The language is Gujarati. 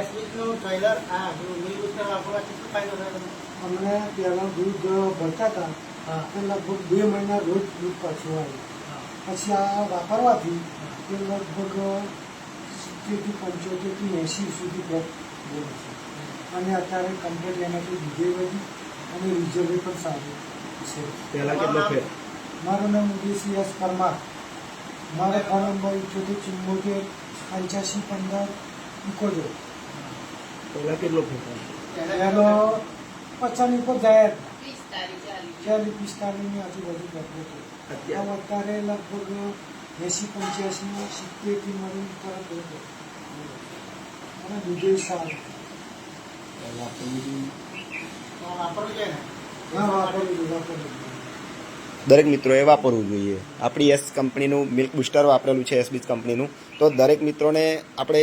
એસ વીકનું ટ્રેલર આ મિલ બુસ્ટર વાપરવાથી શું ફાયદો થાય અમને પહેલાં દૂધ ભરતા હતા એ લગભગ બે મહિના રોજ દૂધ પાછું આવ્યું. પછી આ વાપરવાથી તે લગભગ સિત્તેરથી પંચોતેરથી એંસી સુધી પ્લસ બોલે છે. અને અત્યારે કમ્પ્લેટ એનાથી બીજે વધી અને રિઝલ્ટ પણ સારું છે. પહેલા કેટલો ફેર મારું નામ ઉદેશી એસ પરમાર. મારો ફોન નંબર ઇઠ્યોતેર ચુમ્મોતેર પંચ્યાસી પંદર ઇકોતેર પહેલા કેટલો ફેર એનો પચાસની ઉપર પિસ્તાલીસ ચાલીસ પિસ્તાલીસની આજુબાજુ કરતો હતો. અત્યારે? અત્યારે લગભગ એંસી પંચ્યાસી સિત્તેરથી મળી તરત હતો. અને દૂધે સારું. દરેક મિત્રોએ વાપરવું જોઈએ. આપણી એસ કંપનીનું મિલ્ક બુસ્ટર વાપરેલું છે એસબીજ કંપનીનું તો દરેક મિત્રોને આપણે